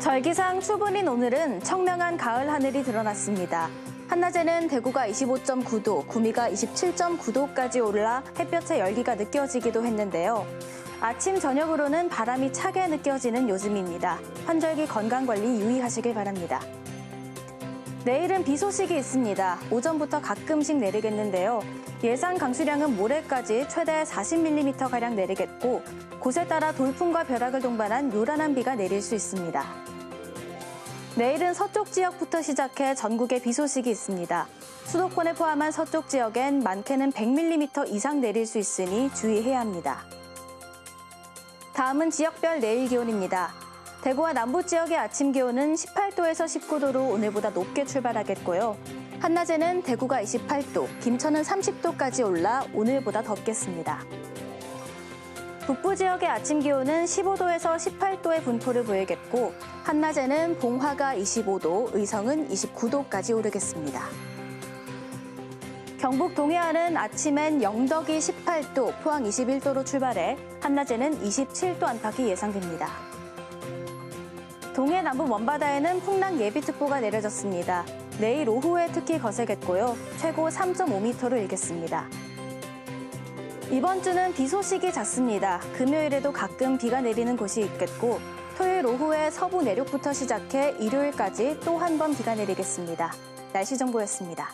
절기상 추분인 오늘은 청명한 가을 하늘이 드러났습니다. 한낮에는 대구가 25.9도, 구미가 27.9도까지 올라 햇볕의 열기가 느껴지기도 했는데요. 아침, 저녁으로는 바람이 차게 느껴지는 요즘입니다. 환절기 건강관리 유의하시길 바랍니다. 내일은 비 소식이 있습니다. 오전부터 가끔씩 내리겠는데요. 예상 강수량은 모레까지 최대 40mm가량 내리겠고, 곳에 따라 돌풍과 벼락을 동반한 요란한 비가 내릴 수 있습니다. 내일은 서쪽 지역부터 시작해 전국에 비 소식이 있습니다. 수도권에 포함한 서쪽 지역엔 많게는 100mm 이상 내릴 수 있으니 주의해야 합니다. 다음은 지역별 내일 기온입니다. 대구와 남부 지역의 아침 기온은 18도에서 19도로 오늘보다 높게 출발하겠고요. 한낮에는 대구가 28도, 김천은 30도까지 올라 오늘보다 덥겠습니다. 북부 지역의 아침 기온은 15도에서 18도의 분포를 보이겠고 한낮에는 봉화가 25도, 의성은 29도까지 오르겠습니다. 경북 동해안은 아침엔 영덕이 18도, 포항 21도로 출발해 한낮에는 27도 안팎이 예상됩니다. 동해 남부 먼바다에는 풍랑 예비특보가 내려졌습니다. 내일 오후에 특히 거세겠고요. 최고 3.5m로 일겠습니다. 이번 주는 비 소식이 잦습니다. 금요일에도 가끔 비가 내리는 곳이 있겠고 토요일 오후에 서부 내륙부터 시작해 일요일까지 또 한 번 비가 내리겠습니다. 날씨 정보였습니다.